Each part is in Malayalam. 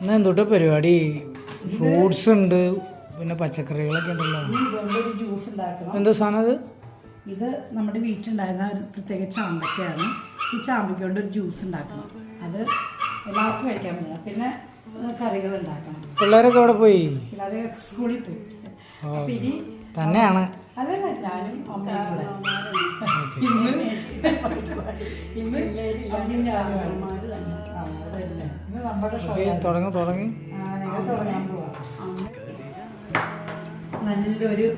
ഇന്ന് എന്തുട്ട പരിപാടി? ഫ്രൂട്ട്സ് ഉണ്ട് പിന്നെ പച്ചക്കറികളൊക്കെ ഉണ്ടല്ലോ. ജ്യൂസ് ഉണ്ടാക്കണം. എന്താ സാധനം അത്? ഇത് നമ്മുടെ വീട്ടിലുണ്ടായിരുന്ന ഒരു പ്രത്യേക ചാമ്പക്കയാണ് ഈ ചാമ്പയ്ക്ക കൊണ്ട് ഒരു ജ്യൂസ് ഉണ്ടാക്കണം. അത് എല്ലാവർക്കും കഴിക്കാൻ പറ്റില്ല പിന്നെ കറികൾ ഉണ്ടാക്കണം. പിള്ളേരൊക്കെ അവിടെ പോയി? പിള്ളേരെ സ്കൂളിൽ പോയി. ഓ, അപ്പം ഇനി തന്നെയാണ്. അല്ല ഞാനും അമ്മയും കൂടെ. ഇന്ന് ഇന്ന് തുടങ്ങി തുടങ്ങി. നല്ലൊരു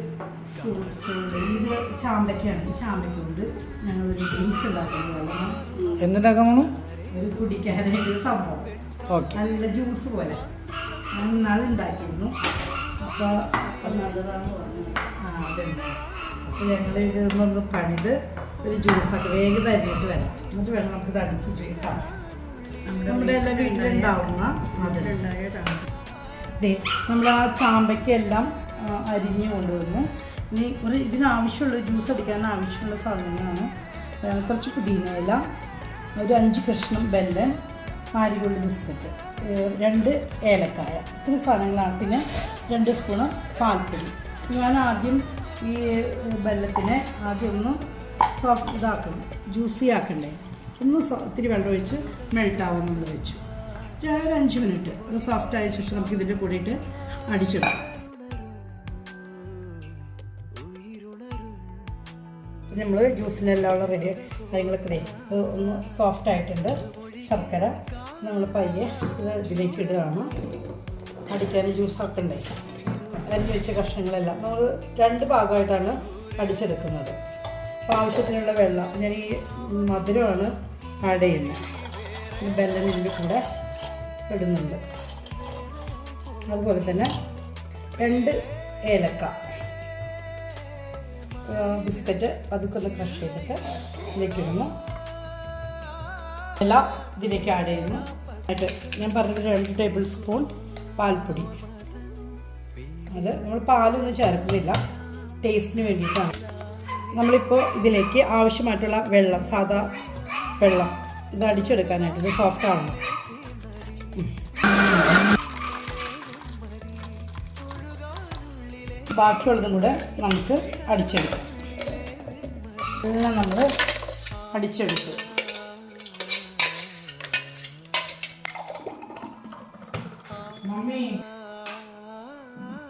ഇത് ചാമ്പയ്ക്കാണ്. ഈ ചാമ്പയ്ക്ക കൊണ്ട് ഞങ്ങളൊരു ഡ്രിങ്ക്സ് ഉണ്ടാക്കുന്നത് ഒരു കുടിക്കാനായിട്ട് ഒരു സംഭവം. നല്ല ജ്യൂസ് പോലെ. ഞാൻ ഇന്നാൾ ഉണ്ടാക്കിയിരുന്നു. അപ്പോൾ നല്ലതാണെന്ന് പറഞ്ഞു. ആ അപ്പോൾ ഞങ്ങൾ ഇതൊന്നൊന്ന് പണിത് ഒരു ജ്യൂസൊക്കെ വേഗം തരിഞ്ഞിട്ട് വരാം. എന്നിട്ട് വേണം നമുക്ക് തടിച്ച് ജ്യൂസാണ് നമ്മുടെ എല്ലാ വീട്ടിലുണ്ടാവുന്ന അതിലുണ്ടായ ചാമ്പ. ദേ നമ്മൾ ആ ചാമ്പയ്ക്കെല്ലാം അരിഞ്ഞ് കൊണ്ടുവന്നു. ഇനി ഒരു ഇതിനാവശ്യമുള്ള ജ്യൂസ് അടിക്കാൻ ആവശ്യമുള്ള സാധനങ്ങളാണ്. കുറച്ച് കുറച്ച് പുതിനയില ഒരു അഞ്ച് കഷ്ണം ബെല്ലൻ ആരികൊള്ളി ബിസ്ക്കറ്റ് രണ്ട് ഏലക്കായ. ഇത്ര സാധനങ്ങളാണ്. പിന്നെ രണ്ട് സ്പൂണ് പാൽപ്പൊടി. ഞാൻ ആദ്യം ഈ ബെല്ലത്തിനെ ആദ്യം ഒന്ന് സോഫ്റ്റ് ഇതാക്കണം. ജ്യൂസി ആക്കണ്ടേ? ഒന്ന് ഒത്തിരി ഇത്തിരി വെള്ളം ഒഴിച്ച് മെൽട്ടാവാൻ നമ്മൾ വെച്ചു. ഒരു അഞ്ച് മിനിറ്റ്. അത് സോഫ്റ്റ് ആയ ശേഷം നമുക്ക് ഇതിന്റെ കൂടിയിട്ട് അടിച്ചെടുക്കാം. നമ്മൾ ജ്യൂസിനെല്ലാം ഉള്ള റെഡി കാര്യങ്ങളൊക്കെ ഒന്ന് സോഫ്റ്റ് ആയിട്ടുണ്ട്. ശർക്കര നമ്മൾ പയ്യെ ഇത് ഇതിലേക്ക് ഇടുകയാണ്. അടിക്കാൻ ജ്യൂസ് ആക്കണ്ടേ അരിഞ്ഞു വെച്ച കഷ്ണങ്ങളെല്ലാം നമ്മൾ രണ്ട് ഭാഗമായിട്ടാണ് അടിച്ചെടുക്കുന്നത്. അപ്പോൾ ആവശ്യത്തിനുള്ള വെള്ളം ഞാൻ ഈ മധുരമാണ് ആഡ് ചെയ്യുന്നത് ബെല്ലം ഇതിന്റെ കൂടെ ഇടുന്നുണ്ട്. അതുപോലെ തന്നെ രണ്ട് ഏലക്ക ബിസ്ക്കറ്റ് അതൊക്കെ ഒന്ന് ക്രഷ് ചെയ്തിട്ട് ഇതിലേക്ക് ഇടുന്നു. എല്ലാം ഇതിലേക്ക് ആഡ് ചെയ്യുന്നു. ഞാൻ പറഞ്ഞത് രണ്ട് ടേബിൾ സ്പൂൺ പാൽപ്പൊടി. അത് നമ്മൾ പാലൊന്നും ചേർക്കുന്നില്ല. ടേസ്റ്റിന് വേണ്ടിയിട്ടാണ്. നമ്മളിപ്പോൾ ഇതിലേക്ക് ആവശ്യമായിട്ടുള്ള വെള്ളം സാദാ വെള്ളം. ഇത് അടിച്ചെടുക്കാനായിട്ട്. ഇത് സോഫ്റ്റ് ആവണം ബാക്കിയുള്ളതും കൂടെ നമുക്ക് അടിച്ചെടുക്കാം. എല്ലാം നമ്മൾ അടിച്ചെടുക്കും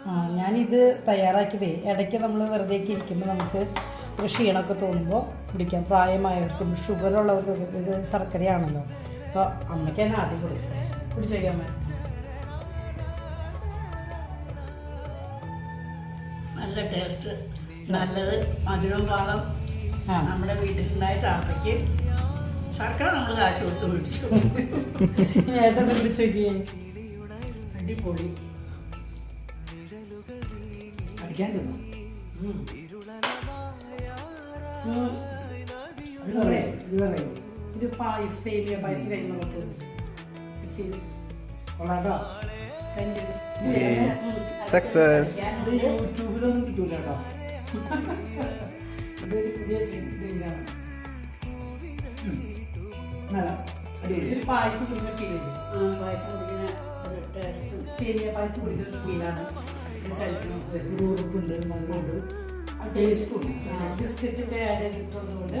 ആ ഞാനിത് തയ്യാറാക്കിയതേ ഇടയ്ക്ക് നമ്മൾ വെറുതെ ഇരിക്കുമ്പോൾ നമുക്ക് ക്ഷീണമൊക്കെ തോന്നുമ്പോൾ കുടിക്കാം പ്രായമായവർക്കും ഷുഗറുള്ളവർക്കൊക്കെ ഇത് ശർക്കരയാണല്ലോ. അപ്പോൾ അമ്മയ്ക്ക് തന്നെ ആദ്യം കൊടുക്കും. കുടിച്ചു വയ്ക്കാൻ അമ്മ? നല്ല ടേസ്റ്റ് നല്ലത് മധുരം പാകം നമ്മുടെ വീട്ടിലുണ്ടായ ചാപ്പയ്ക്ക് ശർക്കര നമ്മൾ കാശ് കൊടുത്ത് മേടിച്ചു. ഏട്ടൻ കുടിച്ചു നോക്കിയേ അടിപൊളി. അടിക്കാൻ തോന്നുന്നു ഇത് കഴിഞ്ഞ് നമുക്ക് കൊള്ളാട്ടോ. സക്സസ് ഇത് യൂട്യൂബിലൊന്നും കിട്ടൂല കേട്ടോ. ഇതൊരു പുതിയ നല്ല പായസം കുടിക്കുന്ന ഫീൽ പായസം കുടിക്കുന്ന ടേസ്റ്റ് സേമിയ പായസം കുടിക്കുന്ന ഫീലാണ് ഇത് കഴിക്കുന്നത് ഒരു ഉറുപ്പുണ്ട് മണ്ണുണ്ട് ടേസ്റ്റ് ഉണ്ട്. ബിസ്ക്കറ്റിന്റെ ആഡ് ചെയ്തിട്ടുള്ളതുകൊണ്ട്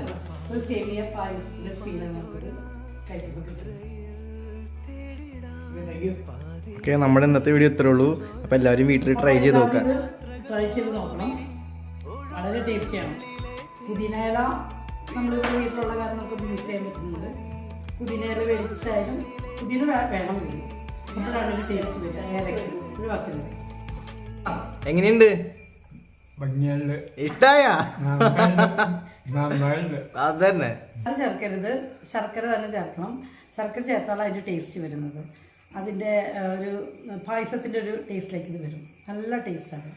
ഒരു സെമിയ പായസത്തിന്റെ ഫീലാണ് നമുക്കൊരു കഴിക്കുമ്പോൾ കിട്ടുന്നത്. ഓക്കെ നമ്മുടെ ഇന്നത്തെ വീഡിയോ ഇത്രേ ഉള്ളൂ. അപ്പോൾ എല്ലാവരും വീട്ടിൽ ട്രൈ ചെയ്ത് നോക്കാം. ട്രൈ ചെയ്ത് നോക്കണം. വളരെ ടേസ്റ്റിയാണ് പുതിനയില നമ്മളിവിടെ വീട്ടിലുള്ള കാരണം നമുക്ക് യൂസ് ചെയ്യാൻ പറ്റുന്നത് പുതിനയില വേടിച്ചായാലും പുതിന വേണം. അപ്പോഴാണ് ഒരു ടേസ്റ്റ് വരിക ഒരു ഒഴിവാക്കുന്നത് എങ്ങനെയുണ്ട്? ഇഷ്ടായ? അതന്നെ. അത് ചേർക്കരുത്. ശർക്കര തന്നെ ചേർക്കണം. ശർക്കര ചേർത്താലാണ് അതിന്റെ ടേസ്റ്റ് വരുന്നത്. അതിന്റെ ഒരു പായസത്തിന്റെ ഒരു ടേസ്റ്റിലേക്ക് ഇത് വരും. നല്ല ടേസ്റ്റാണ്